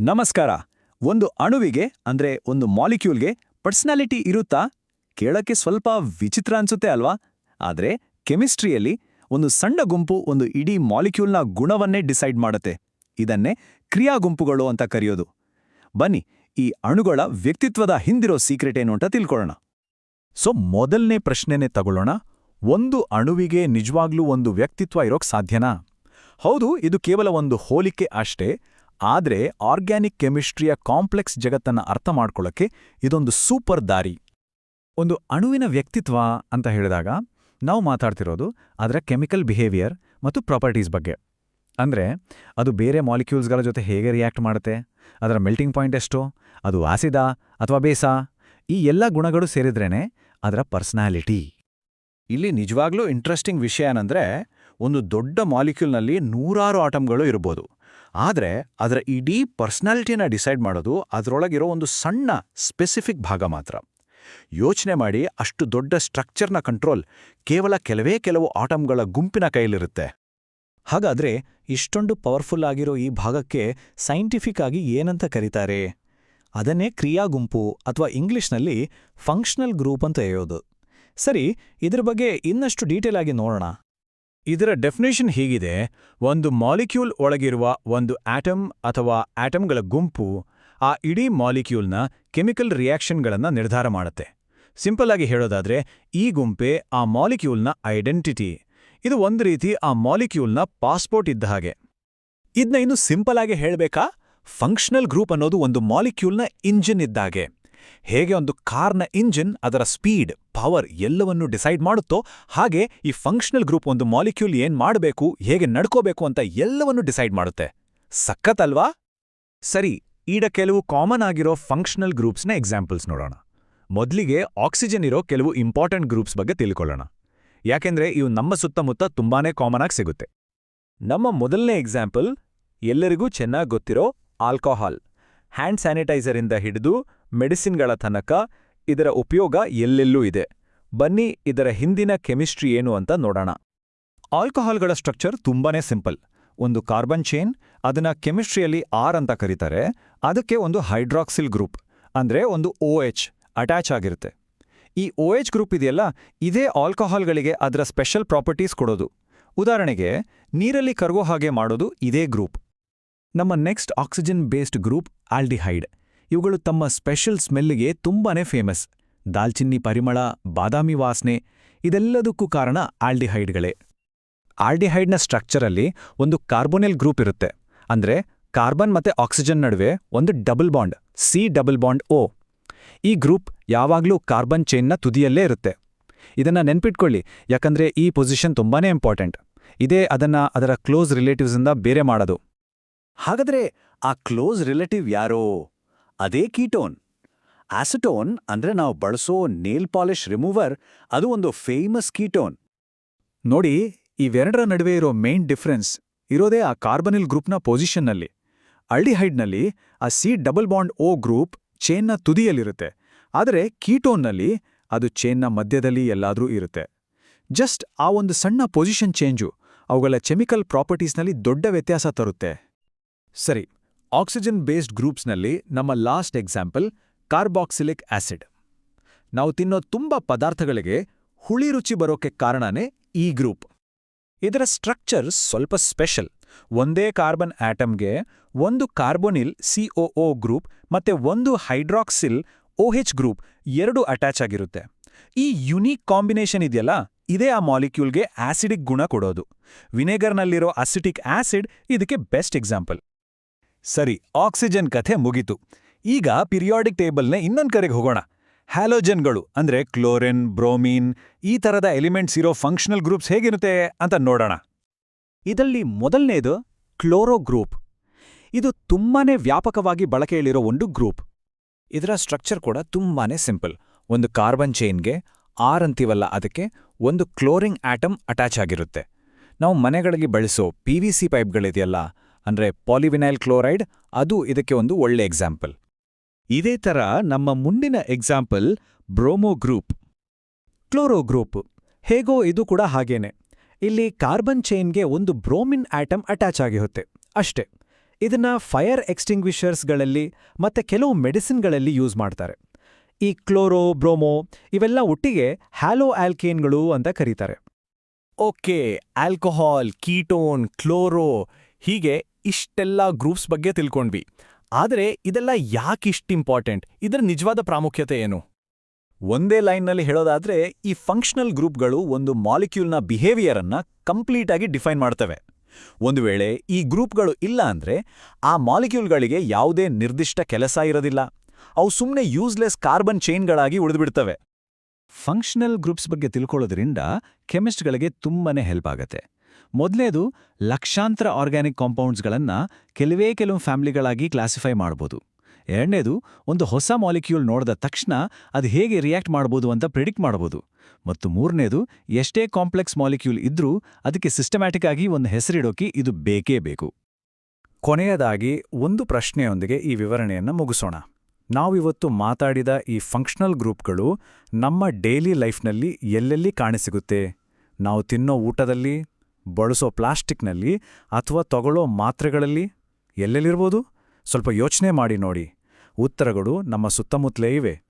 ನಮಸ್ಕಾರ. ಒಂದು ಅಣುವಿಗೆ, ಅಂದ್ರೆ ಒಂದು ಮಾಲಿಕ್ಯೂಲ್ಗೆ ಪರ್ಸನಾಲಿಟಿ ಇರುತ್ತಾ? ಕೇಳಕ್ಕೆ ಸ್ವಲ್ಪ ವಿಚಿತ್ರ ಅನ್ಸುತ್ತೆ ಅಲ್ವಾ? ಆದ್ರೆ ಕೆಮಿಸ್ಟ್ರಿಯಲ್ಲಿ ಒಂದು ಸಣ್ಣ ಗುಂಪು ಒಂದು ಇಡೀ ಮಾಲಿಕ್ಯೂಲ್ನ ಗುಣವನ್ನೇ ಡಿಸೈಡ್ ಮಾಡುತ್ತೆ. ಇದನ್ನೇ ಕ್ರಿಯಾ ಗುಂಪುಗಳು ಅಂತ ಕರೆಯೋದು. ಬನ್ನಿ, ಈ ಅಣುಗಳ ವ್ಯಕ್ತಿತ್ವದ ಹಿಂದಿರೋ ಸೀಕ್ರೆಟ್ ಏನು ಅಂತ ತಿಳ್ಕೊಳ್ಳೋಣ. ಸೊ, ಮೊದಲನೇ ಪ್ರಶ್ನೆನೇ ತಗೊಳ್ಳೋಣ. ಒಂದು ಅಣುವಿಗೆ ನಿಜವಾಗ್ಲೂ ಒಂದು ವ್ಯಕ್ತಿತ್ವ ಇರೋಕ್ ಸಾಧ್ಯನಾ? ಹೌದು, ಇದು ಕೇವಲ ಒಂದು ಹೋಲಿಕೆ ಅಷ್ಟೇ. ಆದ್ರೆ ಆರ್ಗ್ಯಾನಿಕ್ ಕೆಮಿಸ್ಟ್ರಿಯ ಕಾಂಪ್ಲೆಕ್ಸ್ ಜಗತ್ತನ್ನ ಅರ್ಥ ಮಾಡ್ಕೊಳ್ಳೋಕೆ ಇದೊಂದು ಸೂಪರ್ ದಾರಿ. ಒಂದು ಅಣುವಿನ ವ್ಯಕ್ತಿತ್ವ ಅಂತ ಹೇಳಿದಾಗ ನಾವು ಮಾತಾಡ್ತಿರೋದು ಅದರ ಕೆಮಿಕಲ್ ಬಿಹೇವಿಯರ್ ಮತ್ತು ಪ್ರಾಪರ್ಟೀಸ್ ಬಗ್ಗೆ. ಅಂದ್ರೆ ಅದು ಬೇರೆ ಮಾಲಿಕ್ಯೂಲ್ಸ್ಗಳ ಜೊತೆ ಹೇಗೆ ರಿಯಾಕ್ಟ್ ಮಾಡುತ್ತೆ, ಅದರ ಮೆಲ್ಟಿಂಗ್ ಪಾಯಿಂಟ್ ಎಷ್ಟು, ಅದು ಆಸಿದ ಅಥವಾ ಬೇಸಾ, ಈ ಎಲ್ಲ ಗುಣಗಳು ಸೇರಿದ್ರೇನೆ ಅದರ ಪರ್ಸನಾಲಿಟಿ. ಇಲ್ಲಿ ನಿಜವಾಗ್ಲೂ ಇಂಟ್ರೆಸ್ಟಿಂಗ್ ವಿಷಯ ಏನಂದ್ರೆ ಒಂದು ದೊಡ್ಡ ಮಾಲಿಕ್ಯೂಲ್ನಲ್ಲಿ ನೂರಾರು ಆಟಮ್ಗಳು ಇರ್ಬೋದು. ಆದರೆ ಅದರ ಇಡೀ ಪರ್ಸ್ನಾಲಿಟಿನ ಡಿಸೈಡ್ ಮಾಡೋದು ಅದರೊಳಗಿರೋ ಒಂದು ಸಣ್ಣ ಸ್ಪೆಸಿಫಿಕ್ ಭಾಗ ಮಾತ್ರ. ಯೋಚನೆ ಮಾಡಿ ಅಷ್ಟು ದೊಡ್ಡ ಸ್ಟ್ರಕ್ಚರ್ನ ಕಂಟ್ರೋಲ್ ಕೇವಲ ಕೆಲವೇ ಕೆಲವು ಆಟಮ್ಗಳ ಗುಂಪಿನ ಕೈಲಿರುತ್ತೆ ಹಾಗಾದ್ರೆ ಇಷ್ಟೊಂದು ಪವರ್ಫುಲ್ ಆಗಿರೋ ಈ ಭಾಗಕ್ಕೆ ಸೈಂಟಿಫಿಕ್ ಆಗಿ ಏನಂತ ಕರೀತಾರೆ? ಅದನ್ನೇ ಕ್ರಿಯಾ ಗುಂಪು ಅಥವಾ ಇಂಗ್ಲಿಷ್ನಲ್ಲಿ ಫಂಕ್ಷನಲ್ ಗ್ರೂಪ್ ಅಂತ ಹೇಳೋದು ಸರಿ, ಇದ್ರ ಬಗ್ಗೆ ಇನ್ನಷ್ಟು ಡೀಟೇಲ್ ಆಗಿ ನೋಡೋಣ. ಇದರ ಡೆಫಿನೇಷನ್ ಹೀಗಿದೆ, ಒಂದು ಮಾಲಿಕ್ಯೂಲ್ ಒಳಗಿರುವ ಒಂದು ಆಟಮ್ ಅಥವಾ ಆಟಮ್ಗಳ ಗುಂಪು ಆ ಇಡೀ ಮಾಲಿಕ್ಯೂಲ್ನ ಕೆಮಿಕಲ್ ರಿಯಾಕ್ಷನ್ಗಳನ್ನು ನಿರ್ಧಾರ ಮಾಡುತ್ತೆ. ಸಿಂಪಲ್ ಆಗಿ ಹೇಳೋದಾದ್ರೆ, ಈ ಗುಂಪೆ ಆ ಮಾಲಿಕ್ಯೂಲ್ನ ಐಡೆಂಟಿಟಿ ಇದು ಒಂದು ರೀತಿ ಆ ಮಾಲಿಕ್ಯೂಲ್ನ ಪಾಸ್ಪೋರ್ಟ್ ಇದ್ದ ಹಾಗೆ. ಇದನ್ನ ಇನ್ನು ಸಿಂಪಲ್ ಆಗಿ ಹೇಳಬೇಕಾ? ಫಂಕ್ಷನಲ್ ಗ್ರೂಪ್ ಅನ್ನೋದು ಒಂದು ಮಾಲಿಕ್ಯೂಲ್ನ ಇಂಜಿನ್ ಇದ್ದಾಗೆ ಹೇಗೆ ಒಂದು ಕಾರ್ನ ಇಂಜಿನ್ ಅದರ ಸ್ಪೀಡ್, ಪವರ್ ಎಲ್ಲವನ್ನೂ ಡಿಸೈಡ್ ಮಾಡುತ್ತೋ ಹಾಗೆ ಈ ಫಂಕ್ಷನಲ್ ಗ್ರೂಪ್ ಒಂದು ಮಾಲಿಕ್ಯೂಲ್ ಏನ್ ಮಾಡಬೇಕು, ಹೇಗೆ ನಡ್ಕೋಬೇಕು ಅಂತ ಎಲ್ಲವನ್ನೂ ಡಿಸೈಡ್ ಮಾಡುತ್ತೆ. ಸಖತ್ತಲ್ವಾ ಸರಿ, ಈಗ ಕೆಲವು ಕಾಮನ್ ಆಗಿರೋ ಫಂಕ್ಷನಲ್ ಗ್ರೂಪ್ಸ್ನ ಎಕ್ಸಾಂಪಲ್ಸ್ ನೋಡೋಣ. ಮೊದಲಿಗೆ ಆಕ್ಸಿಜನ್ ಇರೋ ಕೆಲವು ಇಂಪಾರ್ಟೆಂಟ್ ಗ್ರೂಪ್ಸ್ ಬಗ್ಗೆ ತಿಳ್ಕೊಳ್ಳೋಣ. ಯಾಕೆಂದ್ರೆ ಇವು ನಮ್ಮ ಸುತ್ತಮುತ್ತ ತುಂಬಾನೇ ಕಾಮನ್ ಆಗಿ ಸಿಗುತ್ತೆ. ನಮ್ಮ ಮೊದಲನೇ ಎಕ್ಸಾಂಪಲ್, ಎಲ್ಲರಿಗೂ ಚೆನ್ನಾಗಿ ಗೊತ್ತಿರೋ ಆಲ್ಕೋಹಾಲ್. ಹ್ಯಾಂಡ್ ಸ್ಯಾನಿಟೈಸರಿಂದ ಹಿಡಿದು ಮೆಡಿಸಿನ್ಗಳ ತನಕ ಇದರ ಉಪಯೋಗ ಎಲ್ಲೆಲ್ಲೂ ಇದೆ. ಬನ್ನಿ ಇದರ ಹಿಂದಿನ ಕೆಮಿಸ್ಟ್ರಿ ಏನು ಅಂತ ನೋಡೋಣ. ಆಲ್ಕೋಹಾಲ್ಗಳ ಸ್ಟ್ರಕ್ಚರ್ ತುಂಬಾನೇ ಸಿಂಪಲ್. ಒಂದು ಕಾರ್ಬನ್ ಚೈನ್, ಅದನ್ನ ಕೆಮಿಸ್ಟ್ರಿಯಲ್ಲಿ ಆರ್ ಅಂತ ಕರೀತಾರೆ. ಅದಕ್ಕೆ ಒಂದು ಹೈಡ್ರಾಕ್ಸಿಲ್ ಗ್ರೂಪ್, ಅಂದ್ರೆ ಒಂದು ಒ ಎಚ್ ಅಟ್ಯಾಚ್ ಆಗಿರುತ್ತೆ. ಈ ಒ ಎಚ್ ಗ್ರೂಪ್ ಇದೆಯಲ್ಲ, ಇದೇ ಆಲ್ಕೋಹಾಲ್ಗಳಿಗೆ ಅದರ ಸ್ಪೆಷಲ್ ಪ್ರಾಪರ್ಟೀಸ್ ಕೊಡೋದು. ಉದಾಹರಣೆಗೆ, ನೀರಲ್ಲಿ ಕರಗೋ ಹಾಗೆ ಮಾಡೋದು ಇದೇ ಗ್ರೂಪ್. ನಮ್ಮ next oxygen based group aldehyde. ಇವುಗಳು ತಮ್ಮ ಸ್ಪೆಷಲ್ ಸ್ಮೆಲ್ಗೆ ತುಂಬಾನೇ ಫೇಮಸ್. ದಾಲ್ಚಿನ್ನಿ ಪರಿಮಳ, ಬಾದಾಮಿ ವಾಸನೆ, ಇದೆಲ್ಲದಕ್ಕೂ ಕಾರಣ ಆಲ್ಡಿಹೈಡ್ಗಳೇ. ಆಲ್ಡಿಹೈಡ್ನ ಸ್ಟ್ರಕ್ಚರಲ್ಲಿ ಒಂದು ಕಾರ್ಬೋನೆಲ್ ಗ್ರೂಪ್ ಇರುತ್ತೆ. ಅಂದ್ರೆ ಕಾರ್ಬನ್ ಮತ್ತೆ ಆಕ್ಸಿಜನ್ ನಡುವೆ ಒಂದು double bond, C double bond O. ಈ ಗ್ರೂಪ್ ಯಾವಾಗಲೂ ಕಾರ್ಬನ್ ಚೈನ್ನ ತುದಿಯಲ್ಲೇ ಇರುತ್ತೆ. ಇದನ್ನ ನೆನ್ಪಿಟ್ಕೊಳ್ಳಿ, ಯಾಕಂದ್ರೆ ಈ ಪೊಸಿಷನ್ ತುಂಬಾನೇ ಇಂಪಾರ್ಟೆಂಟ್. ಇದೇ ಅದನ್ನ ಅದರ ಕ್ಲೋಸ್ ರಿಲೇಟಿವ್ಸಿಂದ ಬೇರೆ ಮಾಡೋದು. ಹಾಗಾದ್ರೆ ಆ ಕ್ಲೋಸ್ ರಿಲೇಟಿವ್ ಯಾರೋ? ಅದೇ ಕೀಟೋನ್. ಆಸಿಟೋನ್ ಅಂದ್ರೆ ನಾವು ಬಳಸೋ ನೇಲ್ ಪಾಲಿಷ್ ರಿಮೂವರ್, ಅದು ಒಂದು ಫೇಮಸ್ ಕೀಟೋನ್. ನೋಡಿ, ಇವೆರಡರ ನಡುವೆ ಇರೋ ಮೇನ್ ಡಿಫ್ರೆನ್ಸ್ ಇರೋದೇ ಆ ಕಾರ್ಬನಿಲ್ ಗ್ರೂಪ್ನ ಪೊಸಿಷನ್ನಲ್ಲಿ. ಅಲ್ಡಿಹೈಡ್ನಲ್ಲಿ ಆ C double bond O group ಚೇನ್ನ ತುದಿಯಲ್ಲಿರುತ್ತೆ. ಆದರೆ ಕೀಟೋನ್ನಲ್ಲಿ ಅದು ಚೇನ್ನ ಮಧ್ಯದಲ್ಲಿ ಎಲ್ಲಾದ್ರೂ ಇರುತ್ತೆ. ಜಸ್ಟ್ ಆ ಒಂದು ಸಣ್ಣ ಪೊಸಿಷನ್ ಚೇಂಜು ಅವುಗಳ ಕೆಮಿಕಲ್ ಪ್ರಾಪರ್ಟೀಸ್ನಲ್ಲಿ ದೊಡ್ಡ ವ್ಯತ್ಯಾಸ ತರುತ್ತೆ. ಸರಿ, ಆಕ್ಸಿಜನ್ ಬೇಸ್ಡ್ ಗ್ರೂಪ್ಸ್ನಲ್ಲಿ ನಮ್ಮ ಲಾಸ್ಟ್ ಎಕ್ಸಾಂಪಲ್, ಕಾರ್ಬಾಕ್ಸಿಲಿಕ್ ಆಸಿಡ್. ನಾವು ತಿನ್ನೋ ತುಂಬ ಪದಾರ್ಥಗಳಿಗೆ ಹುಳಿ ರುಚಿ ಬರೋಕೆ ಕಾರಣನೇ ಈ ಗ್ರೂಪ್. ಇದರ ಸ್ಟ್ರಕ್ಚರ್ ಸ್ವಲ್ಪ ಸ್ಪೆಷಲ್. ಒಂದೇ ಕಾರ್ಬನ್ ಆಟಮ್ಗೆ ಒಂದು ಕಾರ್ಬೋನಿಲ್ ಸಿಒಒ ಗ್ರೂಪ್ ಮತ್ತೆ ಒಂದು ಹೈಡ್ರಾಕ್ಸಿಲ್ ಓಹೆಚ್ ಗ್ರೂಪ್ ಎರಡು ಅಟ್ಯಾಚ್ ಆಗಿರುತ್ತೆ. ಈ ಯುನೀಕ್ ಕಾಂಬಿನೇಷನ್ ಇದೆಯಲ್ಲ, ಇದೇ ಆ ಮಾಲಿಕ್ಯೂಲ್ಗೆ ಆಸಿಡಿಕ್ ಗುಣ ಕೊಡೋದು. ವಿನೆಗರ್ನಲ್ಲಿರೋ ಅಸಿಟಿಕ್ ಆಸಿಡ್ ಇದಕ್ಕೆ ಬೆಸ್ಟ್ ಎಕ್ಸಾಂಪಲ್. ಸರಿ, ಆಕ್ಸಿಜನ್ ಕಥೆ ಮುಗಿತು. ಈಗ ಪಿರಿಯಾಡಿಕ್ ಟೇಬಲ್ನ ಇನ್ನೊಂದು ಕರೆಗೆ ಹೋಗೋಣ. ಹ್ಯಾಲೋಜನ್ಗಳು, ಅಂದ್ರೆ ಕ್ಲೋರಿನ್, ಬ್ರೋಮೀನ್, ಈ ಥರದ ಎಲಿಮೆಂಟ್ಸ್ ಇರೋ ಫಂಕ್ಷನಲ್ ಗ್ರೂಪ್ಸ್ ಹೇಗಿರುತ್ತೆ ಅಂತ ನೋಡೋಣ. ಇದರಲ್ಲಿ ಮೊದಲನೇದು ಕ್ಲೋರೋ ಗ್ರೂಪ್. ಇದು ತುಂಬಾನೇ ವ್ಯಾಪಕವಾಗಿ ಬಳಕೆಯಲ್ಲಿರೋ ಒಂದು ಗ್ರೂಪ್. ಇದರ ಸ್ಟ್ರಕ್ಚರ್ ಕೂಡ ತುಂಬಾನೇ ಸಿಂಪಲ್. ಒಂದು ಕಾರ್ಬನ್ ಚೈನ್ಗೆ ಆರ್ ಅಂತೀವಲ್ಲ ಅದಕ್ಕೆ ಒಂದು ಕ್ಲೋರಿಂಗ್ ಆಟಮ್ ಅಟ್ಯಾಚ್ ಆಗಿರುತ್ತೆ. ನಾವು ಮನೆಗಳಿಗೆ ಬಳಸೋ ಪಿ ವಿ ಸಿ ಪೈಪ್ಗಳಿದೆಯಲ್ಲ ಅಂದ್ರೆ ಪಾಲಿವಿನೈಲ್ ಕ್ಲೋರೈಡ್ ಅದು ಇದಕ್ಕೆ ಒಂದು ಒಳ್ಳೆ ಎಕ್ಸಾಂಪಲ್ ಇದೇ ಥರ ನಮ್ಮ ಮುಂದಿನ example bromo group. Chloro group. ಹೇಗೋ ಇದು ಕೂಡ ಹಾಗೇನೆ. ಇಲ್ಲಿ ಕಾರ್ಬನ್ ಚೈನ್ಗೆ ಒಂದು ಬ್ರೋಮಿನ್ ಆಟಮ್ ಅಟ್ಯಾಚ್ ಆಗಿರುತ್ತೆ. ಅಷ್ಟೇ. ಇದನ್ನ ಫೈರ್ ಎಕ್ಸ್ಟಿಂಗ್ವಿಷರ್ಸ್ಗಳಲ್ಲಿ ಮತ್ತೆ ಕೆಲವು ಮೆಡಿಸಿನ್ಗಳಲ್ಲಿ ಯೂಸ್ ಮಾಡ್ತಾರೆ. ಈ ಕ್ಲೋರೋ, ಬ್ರೋಮೋ ಇವೆಲ್ಲ ಒಟ್ಟಿಗೆ ಹ್ಯಾಲೋ ಆಲ್ಕೇನ್ಗಳು ಅಂತ ಕರೀತಾರೆ. ಓಕೆ, ಆಲ್ಕೋಹಾಲ್, ಕೀಟೋನ್, ಕ್ಲೋರೋ ಹೀಗೆ ಇಷ್ಟೆಲ್ಲ ಗ್ರೂಪ್ಸ್ ಬಗ್ಗೆ ತಿಳ್ಕೊಂಡ್ವಿ. ಆದರೆ ಇದೆಲ್ಲ ಯಾಕಿಷ್ಟು ಇಂಪಾರ್ಟೆಂಟ್ ಇದರ ನಿಜವಾದ ಪ್ರಾಮುಖ್ಯತೆ ಏನು? ಒಂದೇ ಲೈನ್ನಲ್ಲಿ ಹೇಳೋದಾದ್ರೆ, ಈ ಫಂಕ್ಷನಲ್ ಗ್ರೂಪ್ಗಳು ಒಂದು ಮಾಲಿಕ್ಯೂಲ್ನ ಬಿಹೇವಿಯರ್ ಕಂಪ್ಲೀಟಾಗಿ ಡಿಫೈನ್ ಮಾಡ್ತವೆ. ಒಂದು ವೇಳೆ ಈ ಗ್ರೂಪ್ಗಳು ಇಲ್ಲ ಅಂದ್ರೆ, ಆ ಮಾಲಿಕ್ಯೂಲ್ಗಳಿಗೆ ಯಾವುದೇ ನಿರ್ದಿಷ್ಟ ಕೆಲಸ ಇರೋದಿಲ್ಲ. ಅವು ಸುಮ್ಮನೆ ಯೂಸ್ಲೆಸ್ ಕಾರ್ಬನ್ ಚೈನ್ಗಳಾಗಿ ಉಳಿದುಬಿಡ್ತವೆ. ಫಂಕ್ಷನಲ್ ಗ್ರೂಪ್ಸ್ ಬಗ್ಗೆ ತಿಳ್ಕೊಳ್ಳೋದ್ರಿಂದ ಕೆಮಿಸ್ಟ್ಗಳಿಗೆ ತುಂಬಾನೇ ಹೆಲ್ಪ್ ಆಗತ್ತೆ. ಮೊದಲೇದು ಲಕ್ಷಾಂತರ ಆರ್ಗ್ಯಾನಿಕ್ ಕಾಂಪೌಂಡ್ಸ್ಗಳನ್ನ ಕೆಲವೇ ಕೆಲವು ಫ್ಯಾಮಿಲಿಗಳಾಗಿ ಕ್ಲಾಸಿಫೈ ಮಾಡ್ಬೋದು. ಎರಡನೇದು, ಒಂದು ಹೊಸ ಮಾಲಿಕ್ಯೂಲ್ ನೋಡಿದ ತಕ್ಷಣ ಅದು ಹೇಗೆ ರಿಯಾಕ್ಟ್ ಮಾಡ್ಬೋದು ಅಂತ ಪ್ರಿಡಿಕ್ಟ್ ಮಾಡ್ಬೋದು. ಮತ್ತು ಮೂರನೇದು, ಎಷ್ಟೇ ಕಾಂಪ್ಲೆಕ್ಸ್ ಮಾಲಿಕ್ಯೂಲ್ ಇದ್ರೂ ಅದಕ್ಕೆ ಸಿಸ್ಟಮ್ಯಾಟಿಕ್ ಆಗಿ ಒಂದು ಹೆಸರಿಡೋಕೆ ಇದು ಬೇಕೇ ಬೇಕು. ಕೊನೆಯದಾಗಿ, ಒಂದು ಪ್ರಶ್ನೆಯೊಂದಿಗೆ ಈ ವಿವರಣೆಯನ್ನು ಮುಗಿಸೋಣ. ನಾವಿವತ್ತು ಮಾತಾಡಿದ ಈ ಫಂಕ್ಷನಲ್ ಗ್ರೂಪ್ಗಳು ನಮ್ಮ ಡೈಲಿ ಲೈಫ್ನಲ್ಲಿ ಎಲ್ಲೆಲ್ಲಿ ಕಾಣಸಿಗುತ್ತೆ? ನಾವು ತಿನ್ನೋ ಊಟದಲ್ಲಿ ಬಳಸೋ ಪ್ಲಾಸ್ಟಿಕ್ನಲ್ಲಿ ಅಥವಾ ತಗೊಳ್ಳೋ ಮಾತ್ರೆಗಳಲ್ಲಿ ಎಲ್ಲೆಲ್ಲಿರ್ಬೋದು? ಸ್ವಲ್ಪ ಯೋಚನೆ ಮಾಡಿ ನೋಡಿ. ಉತ್ತರಗಳು ನಮ್ಮ ಸುತ್ತಮುತ್ತಲೇ ಇವೆ.